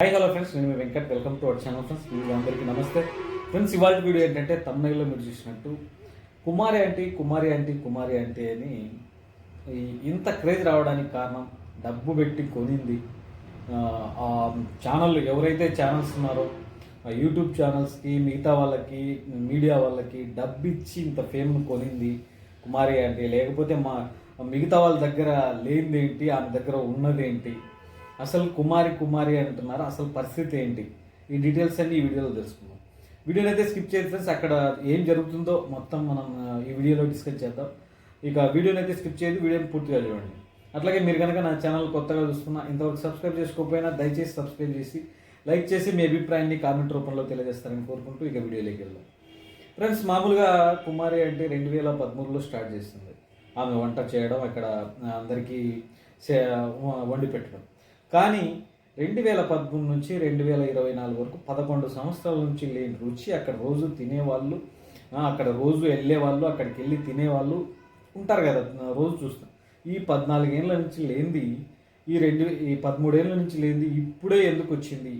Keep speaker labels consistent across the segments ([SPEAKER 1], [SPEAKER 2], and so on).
[SPEAKER 1] Hi hello friends నేను మీ Venkat. Welcome to our channel friends మీ అందరికీ నమస్తే. ఫ్రెండ్స్ ఇవాళ వీడియో ఏంటంటే తమిళలో మీరు చూసినట్టు Kumari aunty Kumari aunty Kumari aunty అని ఇంత క్రేజ్ రావడానికి కారణం డబ్బు పెట్టి కొనింది. ఆ, ఆ ఛానల్ ఎవరైతే ఛానల్స్ ఉన్నారో ఆ యూట్యూబ్ ఛానల్స్కి మిగతా వాళ్ళకి మీడియా వాళ్ళకి డబ్బు ఇచ్చి ఇంత ఫేమ్ కొనింది కుమారి ఆంటీ. లేకపోతే మా మిగతా వాళ్ళ దగ్గర లేనిదేంటి ఆమె దగ్గర ఉన్నదేంటి అసలు కుమారి కుమారి అంటున్నారు. అసలు పరిస్థితి ఏంటి? ఈ డీటెయిల్స్ అన్ని ఈ వీడియోలో తెలుసుకుందాం. వీడియోని అయితే స్కిప్ చేయదు ఫ్రెండ్స్. అక్కడ ఏం జరుగుతుందో మొత్తం మనం ఈ వీడియోలో డిస్కస్ చేద్దాం. ఇక వీడియోని అయితే స్కిప్ చేయదు. వీడియోని పూర్తిగా చూడండి. అట్లాగే మీరు కనుక నా ఛానల్ కొత్తగా చూస్తున్నా ఇంతవరకు సబ్స్క్రైబ్ చేసుకోకపోయినా దయచేసి సబ్స్క్రైబ్ చేసి లైక్ చేసి మీ అభిప్రాయాన్ని కామెంట్ రూపంలో తెలియజేస్తారని కోరుకుంటూ ఇక వీడియోలోకి వెళ్దాం. ఫ్రెండ్స్ మామూలుగా కుమారి అంటే రెండు వేల పదమూడులో స్టార్ట్ చేస్తుంది ఆమె వంట చేయడం అక్కడ అందరికీ వండి పెట్టడం. కానీ రెండు వేల పదమూడు నుంచి రెండు వేల ఇరవై నాలుగు వరకు పదకొండు సంవత్సరాల నుంచి లేని రుచి అక్కడ రోజు తినేవాళ్ళు అక్కడ రోజు వెళ్ళేవాళ్ళు అక్కడికి వెళ్ళి తినేవాళ్ళు ఉంటారు కదా రోజు చూస్తాం. ఈ పద్నాలుగేళ్ళ నుంచి లేనిది ఈ రెండు ఈ పదమూడేళ్ళ నుంచి లేనిది ఇప్పుడే ఎందుకు వచ్చింది?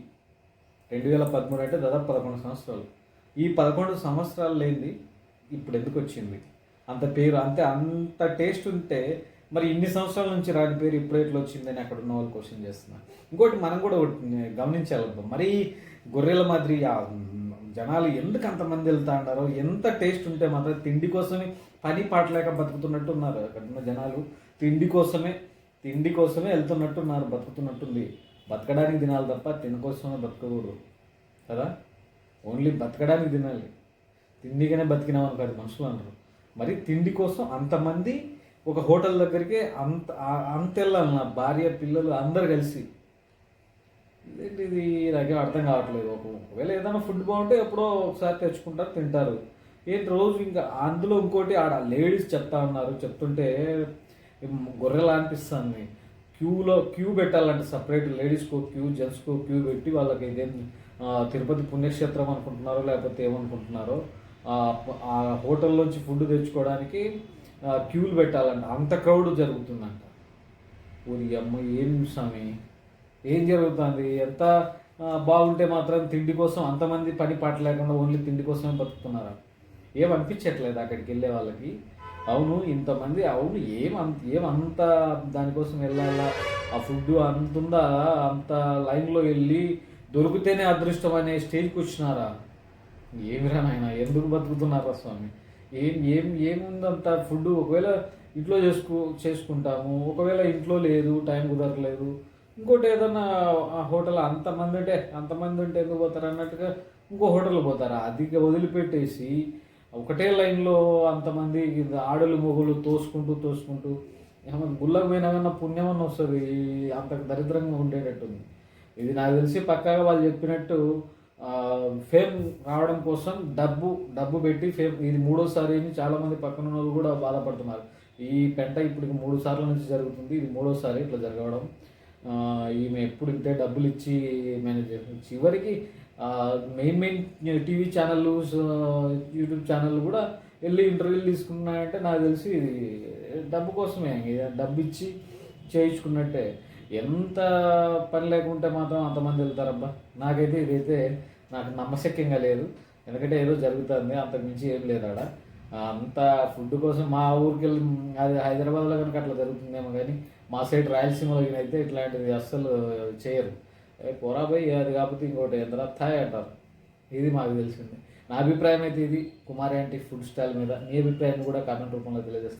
[SPEAKER 1] రెండు వేల పదమూడు అంటే దాదాపు పదకొండు సంవత్సరాలు. ఈ పదకొండు సంవత్సరాలు లేనిది ఇప్పుడు ఎందుకు వచ్చింది? అంత పేరు అంతే అంత టేస్ట్ ఉంటే మరి ఇన్ని సంవత్సరాల నుంచి రాని పేరు ఇప్పుడు ఎట్లా వచ్చిందని అక్కడ ఉన్న వాళ్ళు క్వశ్చన్ చేస్తున్నారు. ఇంకోటి మనం కూడా ఒకటి గమనించాలబ్బా మరీ గొర్రెల మాదిరి జనాలు ఎందుకు అంతమంది వెళ్తా ఉన్నారో ఎంత టేస్ట్ ఉంటే మాత్రం తిండి కోసమే పని పాటలేక బతుకుతున్నట్టు ఉన్నారు. అక్కడ ఉన్న జనాలు తిండి కోసమే తిండి కోసమే వెళ్తున్నట్టు ఉన్నారు బతుకుతున్నట్టుంది. బతకడానికి తినాలి తప్ప తినకోసమే బతకకూడదు. కదా? ఓన్లీ బతకడానికి తినాలి. తిండిగానే బతికినాం కాదు మనుషులు అంటారు. మరి తిండి కోసం అంతమంది ఒక హోటల్ దగ్గరికి అంత అంతెళ్ళాలి అంత నా భార్య పిల్లలు అందరు కలిసి. ఇది? నాకేం అర్థం కావట్లేదు ఒక ఒకవేళ ఏదైనా ఫుడ్ బాగుంటే ఎప్పుడో ఒకసారి తెచ్చుకుంటారు తింటారు. ఏంటి రోజు ఇంకా అందులో ఇంకోటి ఆడ లేడీస్ చెప్తా ఉన్నారు చెప్తుంటే గొర్రెలా అనిపిస్తుంది. క్యూలో క్యూ పెట్టాలంటే సపరేట్ లేడీస్కో క్యూ జెంట్స్కో క్యూ పెట్టి వాళ్ళకి ఇదేం తిరుపతి పుణ్యక్షేత్రం అనుకుంటున్నారో లేకపోతే ఏమనుకుంటున్నారో ఆ, హోటల్లోంచి ఫుడ్ తెచ్చుకోవడానికి క్యూలు పెట్టాలంట. అంత క్రౌడ్ జరుగుతుందంట. ఊరి అమ్మ ఏం స్వామి? ఏం జరుగుతుంది? ఎంత బాగుంటే మాత్రం తిండి కోసం అంతమంది పని పాట లేకుండా ఓన్లీ తిండి కోసమే బతుకుతున్నారా? ఏమనిపించట్లేదు అక్కడికి వెళ్ళే వాళ్ళకి. అవును ఇంతమంది అవును ఏమంత ఏమంత దానికోసం వెళ్ళాలా ఆ ఫుడ్ అంత ఉందా అంత లైన్లో వెళ్ళి దొరికితేనే అదృష్టం అనే స్టేజ్కి వచ్చినారా? ఏమిరా నాయన ఎందుకు బతుకుతున్నారా స్వామి? ఏం ఏం ఏముందంత ఫుడ్ ఒకవేళ ఇంట్లో చేసుకు చేసుకుంటాము. ఒకవేళ ఇంట్లో లేదు టైం కుదరలేదు ఇంకోటి ఏదన్నా ఆ హోటల్ అంతమంది ఉంటే అంతమంది ఉంటే ఎందుకు పోతారు అన్నట్టుగా ఇంకో హోటల్ పోతారా. అది వదిలిపెట్టేసి ఒకటే లైన్లో అంతమంది ఆడలు మొగులు తోసుకుంటూ తోసుకుంటూ ఏమన్నా గుళ్ళకు పోయినా కన్నా పుణ్యం అని వస్తుంది. అంత దరిద్రంగా ఉండేటట్టుంది. ఇది నాకు తెలిసి పక్కాగా వాళ్ళు చెప్పినట్టు ఫేమ్ రావడం కోసం డబ్బు డబ్బు పెట్టి ఫేమ్ ఇది మూడోసారి అని చాలామంది పక్కన ఉన్న వాళ్ళు కూడా బాధపడుతున్నారు. ఈ పెంట ఇప్పుడు మూడు సార్ల నుంచి జరుగుతుంది. ఇది మూడోసారి ఇట్లా జరగడం. ఈమె ఎప్పుడు ఇంతే డబ్బులు ఇచ్చి మేనేజ్ చేస్తుంది. చివరికి మెయిన్ మెయిన్ టీవీ ఛానళ్ళు యూట్యూబ్ ఛానళ్ళు కూడా వెళ్ళి ఇంటర్వ్యూలు తీసుకున్నాయంటే నాకు తెలిసి ఇది డబ్బు కోసమే. డబ్బు ఇచ్చి చేయించుకున్నట్టే. ఎంత పని లేకుంటే మాత్రం అంతమంది వెళ్తారబ్బా. నాకైతే ఇదైతే నాకు నమ్మశక్యంగా లేదు. ఎందుకంటే ఏదో జరుగుతుంది అంతకుమించి ఏం లేదు ఆడ. అంత ఫుడ్ కోసం మా ఊరికి వెళ్ళి అది హైదరాబాద్లో కనుక అట్లా జరుగుతుందేమో కానీ మా సైడ్ రాయలసీమలో అయితే ఇట్లాంటిది అస్సలు చేయరు. ఏ అది కాకపోతే ఇంకోటి ఎంత థాయ్ అంటారు. ఇది మాకు తెలిసింది. నా అభిప్రాయం అయితే ఇది. కుమారి ఆంటీ ఫుడ్ స్టైల్ మీద మీ అభిప్రాయాన్ని కూడా కామెంట్ రూపంలో తెలియజేస్తాను.